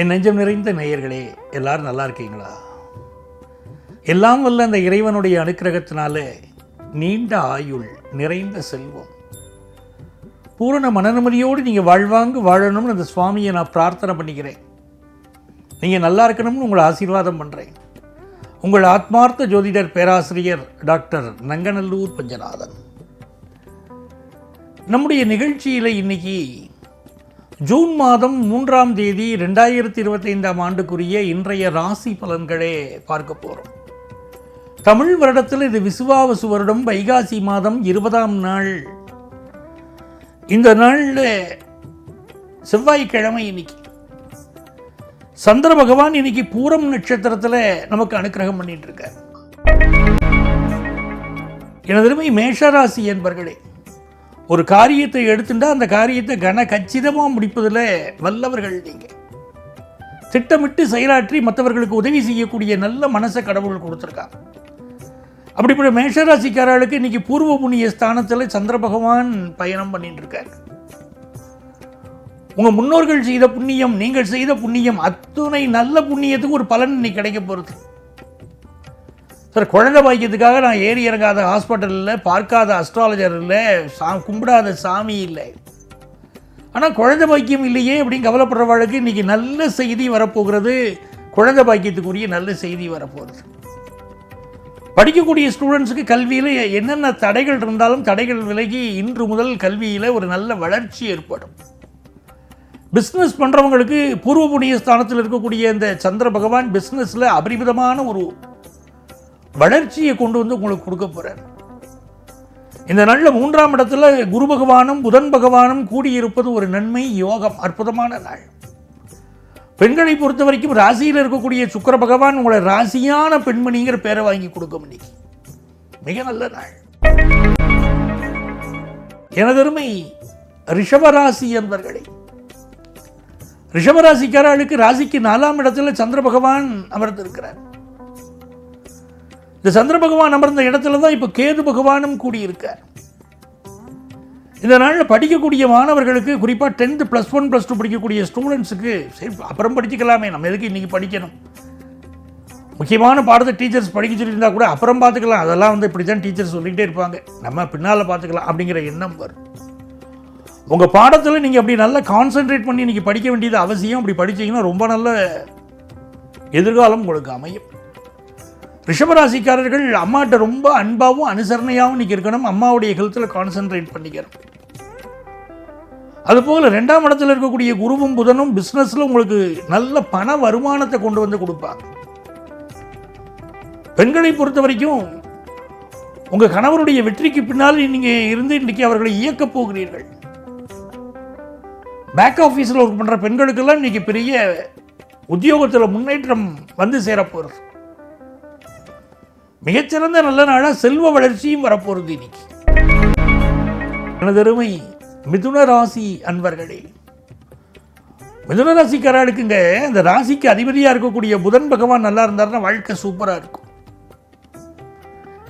என் நெஞ்சம் நிறைந்த நேயர்களே எல்லாரும் நல்லா இருக்கீங்களா? எல்லாம் வல்ல அந்த இறைவனுடைய அனுக்கிரகத்தினால நீண்ட ஆயுள் நிறைந்த செல்வம். பூரண மனநிம்மதியோடு நீங்கள் வாழ்வாங்கு வாழணும்னு அந்த சுவாமியை நான் பிரார்த்தனை பண்ணிக்கிறேன். நீங்கள் நல்லா இருக்கணும்னு உங்களை ஆசீர்வாதம் பண்ணுறேன் உங்கள் ஆத்மார்த்த ஜோதிடர் பேராசிரியர் டாக்டர் நங்கநல்லூர் பஞ்சநாதன். நம்முடைய நிகழ்ச்சியில் இன்னைக்கு ஜூன் மாதம் மூன்றாம் தேதி ரெண்டாயிரத்தி இருபத்தைந்தாம் ஆண்டுக்குரிய இன்றைய ராசி பலன்களே பார்க்க போகிறோம் தமிழ் வருடத்தில் இது விசுவாவசு வருடம் வைகாசி மாதம் இருபதாம் நாள். இந்த நாளில் செவ்வாய்க்கிழமை இன்னைக்கு. சந்திர பகவான் இன்னைக்கு பூரம் நட்சத்திரத்தில் நமக்கு அனுக்கிரகம் பண்ணிட்டு இருக்கார். எனது மேஷராசி என்பர்களே ஒரு காரியத்தை எடுத்துட்டா அந்த காரியத்தை கன கச்சிதமாக முடிப்பதில் வல்லவர்கள் நீங்கள் திட்டமிட்டு செயலாற்றி மற்றவர்களுக்கு உதவி செய்யக்கூடிய நல்ல மனசை கடவுள் கொடுத்துருக்காங்க அப்படிப்பட்ட மேஷராசிக்காரர்களுக்கு இன்னைக்கு பூர்வ புண்ணிய ஸ்தானத்தில் சந்திர பகவான் பயணம் பண்ணிட்டு இருக்காரு உங்கள் முன்னோர்கள் செய்த புண்ணியம் நீங்கள் செய்த புண்ணியம் அத்துணை நல்ல புண்ணியத்துக்கு ஒரு பலன் இன்னைக்கு கிடைக்க போகிறது சார் குழந்தை பாக்கியத்துக்காக நான் ஏறி இறங்காத ஹாஸ்பிட்டல் இல்லை பார்க்காத அஸ்ட்ராலஜர் இல்லை சா கும்பிடாத சாமி இல்லை. ஆனால் குழந்தை பாக்கியம் இல்லையே அப்படின்னு கவலைப்படுறவாளுக்கு இன்றைக்கி நல்ல செய்தி வரப்போகிறது. குழந்தை பாக்கியத்துக்குரிய நல்ல செய்தி வரப்போகிறது படிக்கக்கூடிய ஸ்டூடெண்ட்ஸுக்கு கல்வியில் என்னென்ன தடைகள் இருந்தாலும் தடைகள் விலகி இன்று முதல் கல்வியில் ஒரு நல்ல வளர்ச்சி ஏற்படும். பிஸ்னஸ் பண்ணுறவங்களுக்கு பூர்வ புண்ணிய ஸ்தானத்தில் இருக்கக்கூடிய இந்த சந்திர பகவான் பிஸ்னஸில் அபரிமிதமான ஒரு வளர்ச்சியை கொண்டு வந்து உங்களுக்கு கொடுக்க போகிறார் இந்த நாளில் மூன்றாம் இடத்துல குரு பகவானும் புதன் பகவானும் கூடியிருப்பது ஒரு நன்மை யோகம் அற்புதமான நாள். பெண்களை பொறுத்த வரைக்கும் ராசியில் இருக்கக்கூடிய சுக்கர பகவான் உங்களை ராசியான பெண்மணிங்கிற பேரை வாங்கி கொடுக்க இன்னைக்கு. மிக நல்ல நாள். எனதருமை ரிஷபராசி என்பர்களே ரிஷபராசிக்காரர்களுக்கு ராசிக்கு நாலாம் இடத்துல சந்திர பகவான் அமர்ந்திருக்கிறார். இந்த சந்திர பகவான் அமர்ந்த இடத்துல தான் இப்போ கேது பகவானும் கூடியிருக்கார். இந்த நாளில் படிக்கக்கூடிய மாணவர்களுக்கு குறிப்பாக tenth plus one plus two படிக்கக்கூடிய ஸ்டூடெண்ட்ஸுக்கு சரி அப்புறம் படிச்சுக்கலாமே நம்ம எதுக்கு இன்றைக்கி படிக்கணும்? முக்கியமான பாடத்தை டீச்சர்ஸ் படிக்க சொல்லியிருந்தால் கூட அப்புறம் பார்த்துக்கலாம். அதெல்லாம் வந்து இப்படி தான் டீச்சர்ஸ் சொல்லிகிட்டே இருப்பாங்க. நம்ம பின்னால் பார்த்துக்கலாம் அப்படிங்கிற எண்ணம் வரும். உங்கள் பாடத்தில் நீங்கள் அப்படி நல்லா கான்சென்ட்ரேட் பண்ணி இன்றைக்கி படிக்க வேண்டியது அவசியம். அப்படி படிச்சீங்கன்னா ரொம்ப நல்ல எதிர்காலம் உங்களுக்கு அமையும். ரிஷபராசிக்காரர்கள் அம்மாட்ட ரொம்ப அன்பாகவும் அனுசரணையாகவும் இன்றைக்கி இருக்கணும். அம்மாவுடைய ஹெல்த்தில் கான்சென்ட்ரேட் பண்ணிக்கணும் அதுபோல் ரெண்டாம் இடத்துல இருக்கக்கூடிய குருவும் புதனும் பிஸ்னஸில் உங்களுக்கு நல்ல பண வருமானத்தை கொண்டு வந்து கொடுப்பாங்க. பெண்களை பொறுத்த வரைக்கும் உங்கள் கணவருடைய வெற்றிக்கு பின்னால் நீங்கள் இருந்து இன்றைக்கி அவர்களை இயக்கப் போகிறீர்கள். பேக் ஆஃபீஸில் ஒர்க் பண்ணுற பெண்களுக்கெல்லாம் இன்றைக்கி பெரிய உத்தியோகத்தில் முன்னேற்றம் வந்து சேரப்போகிறது மிகச்சிறந்த நல்ல நாளாக செல்வ வளர்ச்சியும் வரப்போகிறது இன்னைக்கு. எனதருமை மிதுன ராசி அன்பர்களே. மிதுன ராசிக்காரர்களுக்குங்க இந்த ராசிக்கு அதிபதியாக இருக்கக்கூடிய புதன் பகவான் நல்லா இருந்தார்னா வாழ்க்கை சூப்பராக இருக்கும்.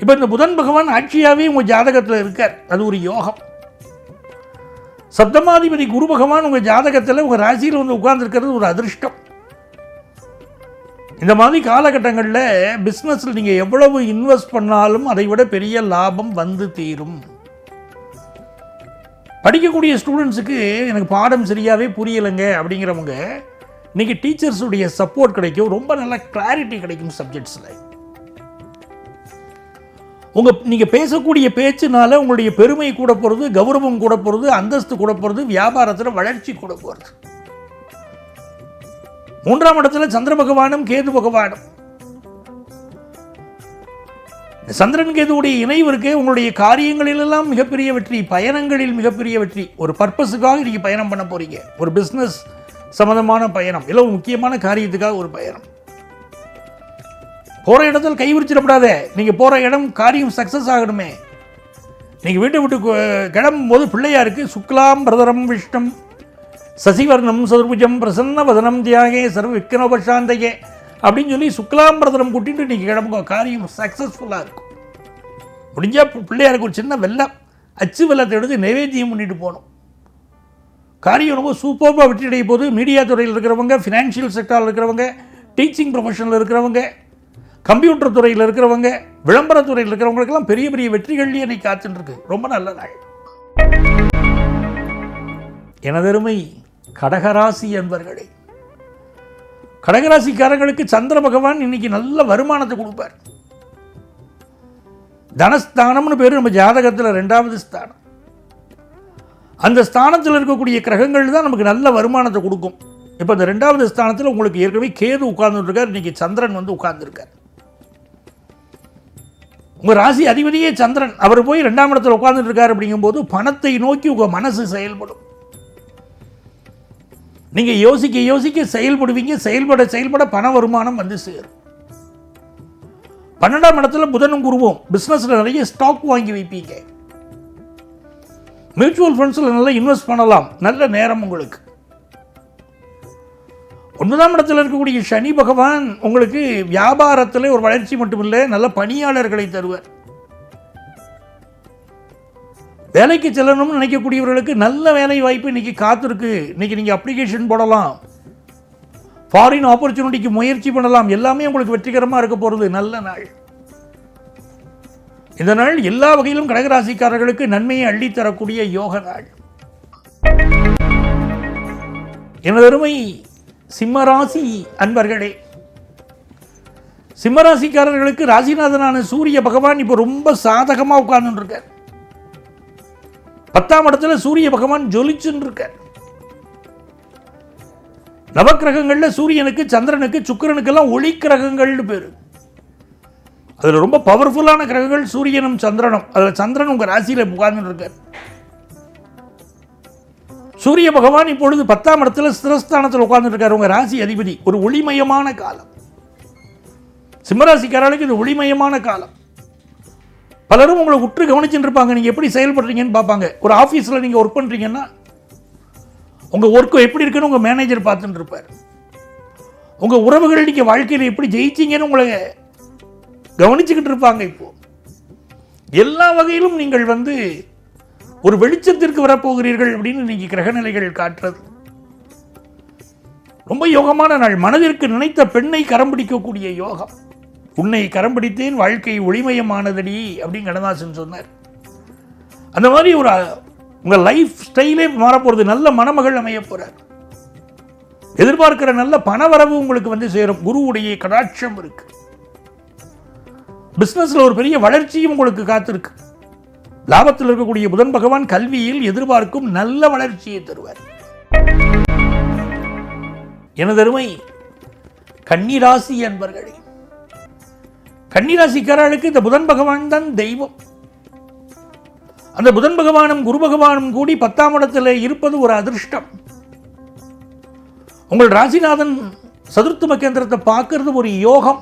இப்போ இந்த புதன் பகவான் ஆட்சியாகவே உங்கள் ஜாதகத்தில் இருக்கார். அது ஒரு யோகம். சப்தமாதிபதி குரு பகவான் உங்கள் ஜாதகத்தில் உங்கள் ராசியில் வந்து உட்கார்ந்துருக்கிறது ஒரு அதிர்ஷ்டம். இந்த மாதிரி காலகட்டங்களில் பிஸ்னஸில் நீங்கள் எவ்வளவு இன்வெஸ்ட் பண்ணாலும் அதை விட பெரிய லாபம் வந்து தீரும். படிக்கக்கூடிய ஸ்டூடெண்ட்ஸுக்கு எனக்கு பாடம் சரியாகவே புரியலைங்க அப்படிங்கிறவங்க இன்றைக்கி டீச்சர்ஸுடைய சப்போர்ட் கிடைக்கும். ரொம்ப நல்ல கிளாரிட்டி கிடைக்கும் சப்ஜெக்ட்ஸில் உங்கள் நீங்கள் பேசக்கூடிய பேச்சுனால உங்களுடைய பெருமை கூட போகிறது கௌரவம் கூட போகிறது அந்தஸ்து கூட போகிறது வியாபாரத்தில் வளர்ச்சி கூட போகிறது மூன்றாம் இடத்துல சந்திர பகவானும் கேது பகவானும். சந்திரன் கேதுவுடைய இணைவு உங்களுடைய காரியங்களிலெல்லாம் மிகப்பெரிய வெற்றி பயணங்களில் மிகப்பெரிய வெற்றி. ஒரு பர்பஸுக்காக நீங்கள் பயணம் பண்ண போறீங்க. ஒரு பிஸ்னஸ் சம்மந்தமான பயணம். இல்லை ஒரு முக்கியமான காரியத்துக்காக ஒரு பயணம். போகிற இடத்துல கைவிரிச்சிடப்படாத நீங்கள் போகிற இடம் காரியம் சக்ஸஸ் ஆகணுமே. நீங்கள் வீட்டை விட்டு கிளம்பும் போது பிள்ளையாருக்கு சுக்லாம் பிரதரம் விஷ்ணம். சசிவர்ணம் சதுர்புஜம் பிரசன்ன வதனம் தியாகே சர்வ விக்னோபசாந்தையே அப்படின்னு சொல்லி சுக்லாம்பிரதனம் கூட்டிட்டு நீங்கள் கிளம்புங்க. காரியம் சக்ஸஸ்ஃபுல்லாக இருக்கும். முடிஞ்சால் பிள்ளையாருக்கு ஒரு சின்ன வெள்ளம். அச்சு வெள்ளத்தை எடுத்து நைவேத்தியம் பண்ணிட்டு போகணும். காரியம் ரொம்ப சூப்பராக வெற்றியடைய போது மீடியா துறையில் இருக்கிறவங்க ஃபினான்ஷியல் செக்டாரில் இருக்கிறவங்க டீச்சிங் ப்ரொஃபஷனில் இருக்கிறவங்க கம்ப்யூட்டர் துறையில் இருக்கிறவங்க விளம்பரத் துறையில் இருக்கிறவங்களுக்கெல்லாம் பெரிய பெரிய வெற்றிகள்லேயே இன்னைக்கு இருக்கு. ரொம்ப நல்ல நாள். எனதருமை கடகராசி என்பர்களே. கடகராசிக்காரங்களுக்கு சந்திர பகவான் இன்னைக்கு நல்ல வருமானத்தை கொடுப்பார். தனஸ்தானம்னு பேர் நம்ம ஜாதகத்தில் ரெண்டாவது ஸ்தானம். அந்த ஸ்தானத்தில் இருக்கக்கூடிய கிரகங்கள் தான் நமக்கு நல்ல வருமானத்தை கொடுக்கும். இப்போ இந்த ரெண்டாவது ஸ்தானத்தில் உங்களுக்கு ஏற்கனவே கேது உட்கார்ந்துருக்கார் இன்னைக்கு சந்திரன் வந்து உட்கார்ந்துருக்கார். உங்கள் ராசி அதிபதியே சந்திரன். அவர் போய் ரெண்டாம் இடத்துல உட்கார்ந்துட்டு இருக்கார் அப்படிங்கும்போது பணத்தை நோக்கி உங்கள் மனசு செயல்படும். நீங்கள் யோசிக்க யோசிக்க செயல்படுவீங்க செயல்பட செயல்பட பண வருமானம் வந்து சேரும். பன்னெண்டாம் இடத்துல புதனும் குருவோம் பிஸ்னஸில் நிறைய ஸ்டாக் வாங்கி வைப்பீங்க. மியூச்சுவல் ஃபண்ட்ஸில் நல்லா இன்வெஸ்ட் பண்ணலாம். நல்ல நேரம் உங்களுக்கு. ஒன்பதாம் இடத்துல இருக்கக்கூடிய சனி பகவான் உங்களுக்கு வியாபாரத்தில் ஒரு வளர்ச்சி மட்டுமில்லை நல்ல பணியாளர்களை தருவார். வேலைக்கு செல்லணும்னு நினைக்கக்கூடியவர்களுக்கு நல்ல வேலை வாய்ப்பு இன்னைக்கு காத்திருக்கு. இன்னைக்கு நீங்கள் அப்ளிகேஷன் போடலாம். ஃபாரின் ஆப்பர்ச்சுனிட்டிக்கு முயற்சி பண்ணலாம். எல்லாமே உங்களுக்கு வெற்றிகரமாக இருக்க போகிறது நல்ல நாள். இந்த நாள் எல்லா வகையிலும் கடகராசிக்காரர்களுக்கு நன்மையை அள்ளித்தரக்கூடிய யோக நாள். எனது அருமை சிம்மராசி அன்பர்களே சிம்மராசிக்காரர்களுக்கு ராசிநாதனான சூரிய பகவான் இப்போ ரொம்ப சாதகமாக உட்கார்ந்துட்டு பத்தாம் இடத்துல சூரிய பகவான் ஜொலிச்சுன்னு இருக்கார் நவக்கிரகங்கள்ல சூரியனுக்கு சந்திரனுக்கு சுக்கரனுக்கெல்லாம் ஒளி கிரகங்கள்னு பேரு. அதில் ரொம்ப பவர்ஃபுல்லான கிரகங்கள் சூரியனும் சந்திரனும். அதில் சந்திரன் உங்கள் ராசியில் உட்கார்ந்துட்டு இருக்கார் சூரிய பகவான் இப்பொழுது பத்தாம் இடத்துல ஸ்திரஸ்தானத்தில் உட்கார்ந்துருக்கார் உங்கள் ராசி அதிபதி ஒரு ஒளிமயமான காலம். சிம்மராசிக்காரர்களுக்கு இது ஒளிமயமான காலம். பலரும் உங்களை உற்று கவனிச்சுட்டு இருப்பாங்க நீங்கள் எப்படி செயல்படுறீங்கன்னு பார்ப்பாங்க. ஒரு ஆஃபீஸில் நீங்கள் ஒர்க் பண்ணுறீங்கன்னா உங்கள் ஒர்க்கு எப்படி இருக்குன்னு உங்கள் மேனேஜர் பார்த்துட்டு இருப்பார் உங்கள் உறவுகள் நீங்கள் வாழ்க்கையில் எப்படி ஜெயிச்சீங்கன்னு உங்களை கவனிச்சுக்கிட்டு இருப்பாங்க இப்போ. எல்லா வகையிலும் நீங்கள் வந்து ஒரு வெளிச்சத்திற்கு வரப்போகிறீர்கள் அப்படின்னு இன்னைக்கு கிரகநிலைகள் காட்டுறது. ரொம்ப யோகமான நாள். மனதிற்கு நினைத்த பெண்ணை கரம் பிடிக்கக்கூடிய யோகம். உன்னை கரம் பிடித்தேன் வாழ்க்கை ஒளிமயமானதடி அப்படின்னு கண்ணதாசன் சொன்னார். அந்த மாதிரி ஒரு உங்கள் லைஃப் ஸ்டைலே மாறப்போகிறது நல்ல மணமகள் அமைய போகிறார் எதிர்பார்க்கிற நல்ல பணவரவு உங்களுக்கு வந்து சேரும். குருவுடைய கடாட்சம் இருக்கு. பிஸ்னஸில் ஒரு பெரிய வளர்ச்சியும் உங்களுக்கு காத்திருக்கு. லாபத்தில் இருக்கக்கூடிய புதன் பகவான் கல்வியில் எதிர்பார்க்கும் நல்ல வளர்ச்சியை தருவார். எனதருமை கன்னிராசி என்பர்களே கன்னிராசிக்காரர்களுக்கு இந்த புதன் பகவான் தான் தெய்வம். அந்த புதன் பகவானும் குரு பகவானும் கூடி பத்தாம் இடத்தில் இருப்பது ஒரு அதிர்ஷ்டம். உங்கள் ராசிநாதன் சதுர்த்தும கேந்திரத்தை பார்க்கறது ஒரு யோகம்.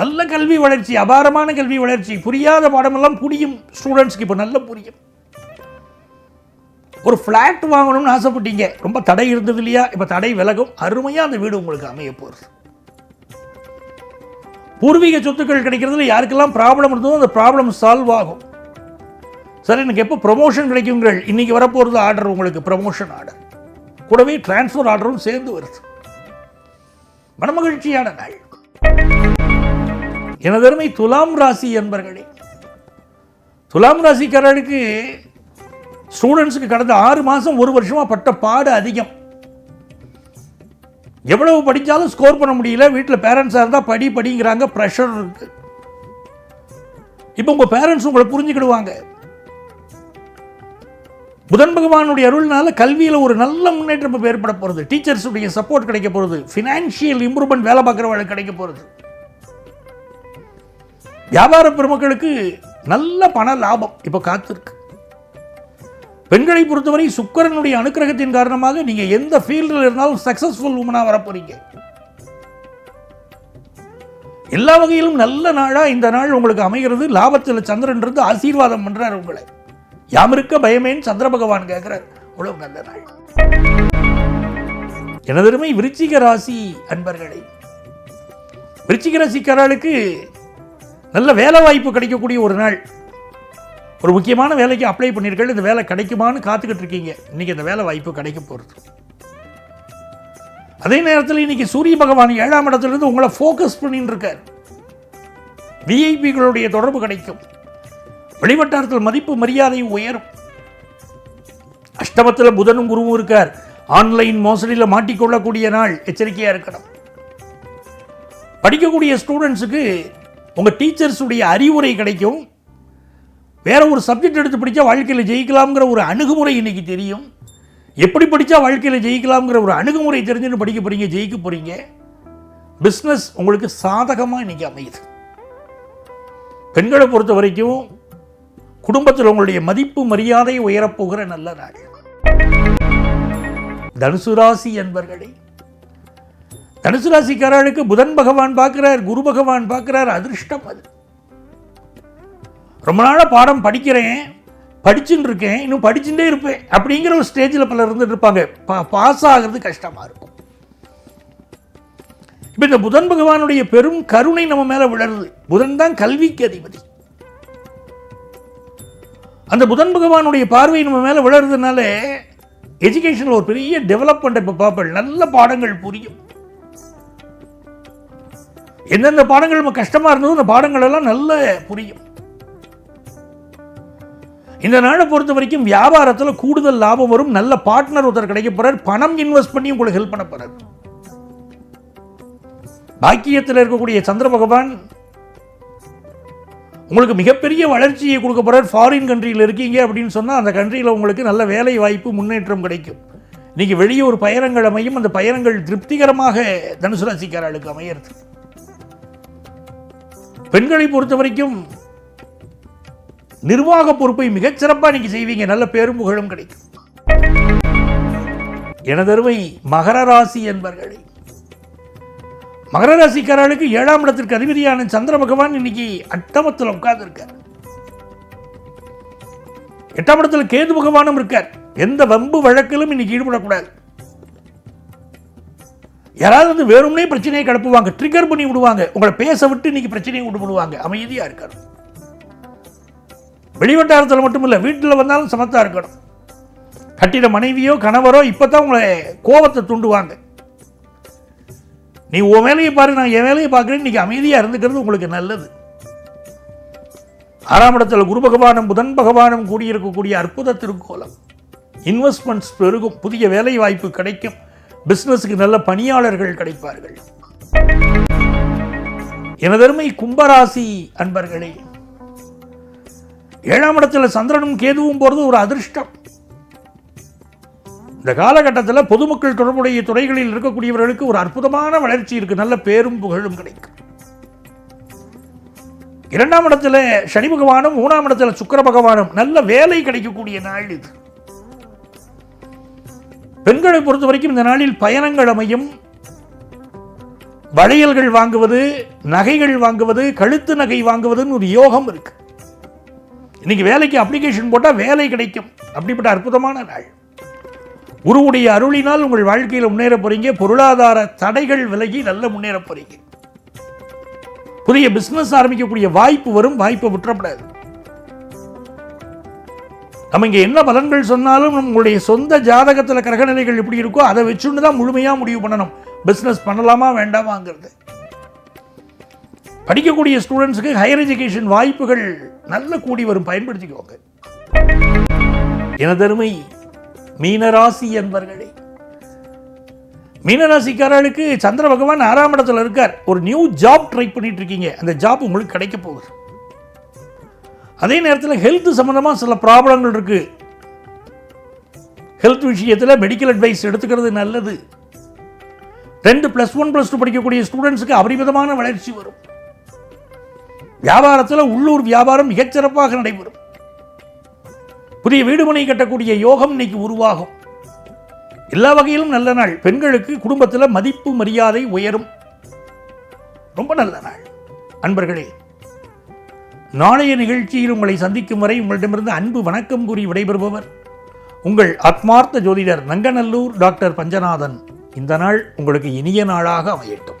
நல்ல கல்வி வளர்ச்சி அபாரமான கல்வி வளர்ச்சி புரியாத பாடமெல்லாம் புரியும். ஸ்டூடெண்ட்ஸ்க்கு இப்போ நல்ல புரியும். ஒரு ஃப்ளாட் வாங்கணும்னு ஆசைப்பட்டீங்க. ரொம்ப தடை இருந்தது இல்லையா? இப்போ தடை விலகும். அருமையாக அந்த வீடு உங்களுக்கு அமைய போகிறது பூர்வீக சொத்துக்கள் கிடைக்கிறதுல யாருக்கெல்லாம் ப்ராப்ளம் இருந்ததோ அந்த ப்ராப்ளம் சால்வ் ஆகும். சார் எனக்கு எப்போ ப்ரொமோஷன் கிடைக்குங்கள் இன்னைக்கு வரப்போகிறது ஆர்டர் உங்களுக்கு ப்ரமோஷன் ஆர்டர் கூடவே டிரான்ஸ்ஃபர் ஆர்டரும் சேர்ந்து வருது. மனமகிழ்ச்சியான நாள். எனதருமை துலாம் ராசி என்பர்களே துலாம் ராசிக்காரர்களுக்கு ஸ்டூடெண்ட்ஸுக்கு கடந்த ஆறு மாதம் ஒரு வருஷமாக பட்ட பாடு அதிகம். எவ்வளவு படித்தாலும் ஸ்கோர் பண்ண முடியல. வீட்டில் பேரண்ட்ஸாக இருந்தால் படி படிங்கிறாங்க ப்ரெஷர் இருக்கு. இப்போ உங்கள் பேரண்ட்ஸ் உங்களை புரிஞ்சுக்கிடுவாங்க. புதன் பகவானுடைய அருள்னால கல்வியில் ஒரு நல்ல முன்னேற்றம் இப்ப ஏற்பட போகிறது டீச்சர்ஸுடைய சப்போர்ட் கிடைக்க போகிறது ஃபினான்ஷியல் இம்ப்ரூவ்மெண்ட் வேலை பார்க்குறவங்களுக்கு கிடைக்க போகிறது வியாபார பெருமக்களுக்கு நல்ல பண லாபம் இப்போ காத்திருக்கு. பெண்களை பொறுத்தவரை சுக்கரனுடைய அனுக்கிரகத்தின் காரணமாக நீங்கள் எந்த ஃபீல்டில் இருந்தாலும் சக்ஸஸ்ஃபுல் உமனாக வரப்போறீங்க. எல்லா வகையிலும் நல்ல நாளாக இந்த நாள் உங்களுக்கு அமைகிறது. லாபத்தில் சந்திரன் இருந்து ஆசீர்வாதம் பண்றார் உங்களை. யாம் இருக்க பயமேன்னு சந்திர பகவான் கேட்கிறார் அவ்வளவு நல்ல நாள். எனதருமை விருச்சிக ராசி அன்பர்களே விருச்சிக ராசிக்காரர்களுக்கு நல்ல வேலை வாய்ப்பு கிடைக்கக்கூடிய ஒரு நாள். ஒரு முக்கியமான வேலைக்கு அப்ளை பண்ணியிருக்கீங்க இந்த வேலை கிடைக்குமான்னு காத்துக்கிட்டு இருக்கீங்க. இன்னைக்கு இந்த வேலை வாய்ப்பு கிடைக்க போகிறது அதே நேரத்தில் இன்னைக்கு சூரிய பகவான் ஏழாம் இடத்துலேருந்து உங்களை ஃபோக்கஸ் பண்ணின்னு இருக்கார் விஐபிகளுடைய தொடர்பு கிடைக்கும். வெளிவட்டாரத்தில் மதிப்பு மரியாதை உயரும். அஷ்டமத்தில் புதனும் குருவும் இருக்கார். ஆன்லைன் மோசடியில் மாட்டிக்கொள்ளக்கூடிய நாள் எச்சரிக்கையாக இருக்கணும். படிக்கக்கூடிய ஸ்டூடெண்ட்ஸுக்கு உங்கள் டீச்சர்ஸுடைய அறிவுரை கிடைக்கும். வேற ஒரு சப்ஜெக்ட் எடுத்து படித்தா வாழ்க்கையில் ஜெயிக்கலாம்ங்கிற ஒரு அணுகுமுறை இன்னைக்கு தெரியும். எப்படி படித்தா வாழ்க்கையில் ஜெயிக்கலாம்ங்கிற ஒரு அணுகுமுறை தெரிஞ்சுன்னு படிக்க போறீங்க ஜெயிக்க போறீங்க? பிஸ்னஸ் உங்களுக்கு சாதகமாக இன்னைக்கு அமையுது. பெண்களை பொறுத்த வரைக்கும் குடும்பத்தில் உங்களுடைய மதிப்பு மரியாதை உயரப்போகிற நல்ல நாள். தனுசு ராசி என்பர்களே தனுசு ராசிக்காரர்களுக்கு புதன் பகவான் பார்க்கிறார் குரு பகவான் பார்க்கிறார் அதிர்ஷ்டம் அது. ரொம்ப நாளாக பாடம் படிக்கிறேன் படிச்சுட்டு இருக்கேன் இன்னும் படிச்சுட்டே இருப்பேன் அப்படிங்கிற ஒரு ஸ்டேஜில் பலர் இருந்துட்டு இருப்பாங்க. பா பாஸ் ஆகிறது கஷ்டமாக இருக்கும். இப்போ இந்த புதன் பகவானுடைய பெரும் கருணை நம்ம மேலே விழருது புதன் தான் கல்விக்கு அதிபதி. அந்த புதன் பகவானுடைய பார்வை நம்ம மேலே விழறதுனால எஜுகேஷனில் ஒரு பெரிய டெவலப்மெண்ட் இப்போ பார்ப்பேன் நல்ல பாடங்கள் புரியும். எந்தெந்த பாடங்கள் நம்ம கஷ்டமாக இருந்ததோ அந்த பாடங்கள் எல்லாம் நல்ல புரியும். இந்த நாளை பொறுத்த வரைக்கும் வியாபாரத்தில் கூடுதல் லாபம் வரும். நல்ல பார்ட்னர் ஒருத்தர் கிடைக்க போறார். பணம் இன்வெஸ்ட் பண்ணி உங்களுக்கு ஹெல்ப் பண்ண போகிறார் பாக்கியத்தில் இருக்கக்கூடிய சந்திர பகவான் உங்களுக்கு மிகப்பெரிய வளர்ச்சியை கொடுக்க போறார். ஃபாரின் கண்ட்ரியில் இருக்கீங்க அப்படின்னு சொன்னால் அந்த கண்ட்ரியில் உங்களுக்கு நல்ல வேலை வாய்ப்பு முன்னேற்றம் கிடைக்கும். இன்னைக்கு வெளியூர் பயணங்கள் அமையும். அந்த பயணங்கள் திருப்திகரமாக தனுசு ராசிக்காரர்களுக்கு அமையிறது. பெண்களை பொறுத்த வரைக்கும் நிர்வாக பொறுப்பை மிகச்சிறப்பாக நீங்கள் செய்வீங்க. நல்ல பேரும் புகழும் கிடைக்கும். எனதருமை மகர ராசி என்பர்களே மகர ராசிக்காரர்களுக்கு ஏழாம் இடத்திற்கு அதிபதியான சந்திர பகவான் இன்னைக்கு அட்டமத்தில் உட்கார்ந்துருக்கார். எட்டாம் இடத்துல கேது பகவானும் இருக்கார். எந்த வம்பு வழக்கிலும் இன்னைக்கு ஈடுபடக்கூடாது. யாராவது வந்து வேறும்னே பிரச்சனையை கிளப்புவாங்க ட்ரிகர் பண்ணி விடுவாங்க. உங்களை பேச விட்டு இன்னைக்கு பிரச்சனையை விட்டு விடுவாங்க அமைதியாக இருக்கணும் வெளிவட்டாரத்தில் மட்டும் இல்லை வீட்டில் வந்தாலும் சமத்தா இருக்கணும். கட்டிட மனைவியோ கணவரோ இப்போ தான் உங்களை கோபத்தை தூண்டுவாங்க. நீ உன் வேலையை பாரு நான் என் வேலையை பார்க்குறேன் இன்னைக்கு அமைதியாக இருந்துக்கிறது உங்களுக்கு நல்லது. ஆறாம் இடத்துல குரு பகவானும் புதன் பகவானும் கூடியிருக்கக்கூடிய அற்புத திருக்கோலம். இன்வெஸ்ட்மெண்ட்ஸ் பெருகும் புதிய வேலை வாய்ப்பு கிடைக்கும் பிஸ்னஸுக்கு நல்ல பணியாளர்கள் கிடைப்பார்கள். எனதருமை கும்பராசி அன்பர்களே ஏழாம் இடத்துல சந்திரனும் கேதுவும் போகிறது ஒரு அதிர்ஷ்டம். இந்த காலகட்டத்தில் பொதுமக்கள் தொடர்புடைய துறைகளில் இருக்கக்கூடியவர்களுக்கு ஒரு அற்புதமான வளர்ச்சி இருக்கு. நல்ல பேரும் புகழும் கிடைக்கும். இரண்டாம் இடத்துல சனி பகவானும் மூணாம் இடத்துல சுக்கிர பகவானும் நல்ல வேலை கிடைக்கக்கூடிய நாள் இது. பெண்களை பொறுத்த வரைக்கும் இந்த நாளில் பயணங்கள் அமையும். வளையல்கள் வாங்குவது நகைகள் வாங்குவது கழுத்து நகை வாங்குவதுன்னு ஒரு யோகம் இருக்கு. இன்னைக்கு வேலைக்கு அப்ளிகேஷன் போட்டால் வேலை கிடைக்கும். அப்படிப்பட்ட அற்புதமான நாள். குருவுடைய அருளினால் உங்கள் வாழ்க்கையில் முன்னேற போறீங்க. பொருளாதார தடைகள் விலகி நல்ல முன்னேற போறீங்க. புதிய பிசினஸ் ஆரம்பிக்கக்கூடிய வாய்ப்பு வரும். வாய்ப்பை விட்டுறப்படாது. நம்ம இங்கே என்ன பலன்கள் சொன்னாலும் நம்மளுடைய சொந்த ஜாதகத்தில் கிரகநிலைகள் எப்படி இருக்கோ அதை வச்சுன்னு தான் முழுமையாக முடிவு பண்ணணும். பிஸ்னஸ் பண்ணலாமா வேண்டாமாங்கிறது. படிக்கக்கூடிய ஸ்டூடெண்ட்ஸுக்கு ஹையர் எஜுகேஷன் வாய்ப்புகள் நல்ல கூடி வரும். பயன்படுத்திக்கோங்க. எனதருமை மீனராசி என்பர்களே மீனராசிக்காரர்களுக்கு சந்திர பகவான் ஆறாம் இடத்துல இருக்கார். ஒரு நியூ ஜாப் ட்ரை பண்ணிட்டு இருக்கீங்க அந்த ஜாப் உங்களுக்கு கிடைக்க போகுது. அதே நேரத்தில் ஹெல்த் சம்பந்தமாக சில ப்ராப்ளங்கள் இருக்கு. ஹெல்த் விஷயத்தில் மெடிக்கல் அட்வைஸ் எடுத்துக்கிறது நல்லது. ரெண்டு ப்ளஸ் ஒன் ப்ளஸ் டூ படிக்கக்கூடிய ஸ்டூடெண்ட்ஸுக்கு அபரிமிதமான வளர்ச்சி வரும். வியாபாரத்தில் உள்ளூர் வியாபாரம் மிகச்சிறப்பாக நடைபெறும். புதிய வீடுமனை கட்டக்கூடிய யோகம் இன்னைக்கு உருவாகும். எல்லா வகையிலும் நல்ல நாள். பெண்களுக்கு குடும்பத்தில் மதிப்பு மரியாதை உயரும். ரொம்ப நல்ல நாள். அன்பர்களே நாளைய நிகழ்ச்சியில் உங்களை சந்திக்கும் வரை உங்களிடமிருந்து அன்பு வணக்கம் கூறி விடைபெறுபவர் உங்கள் ஆத்மார்த்த ஜோதிடர் நங்கநல்லூர் டாக்டர் பஞ்சநாதன். இந்த நாள் உங்களுக்கு இனிய நாளாக அமையட்டும்.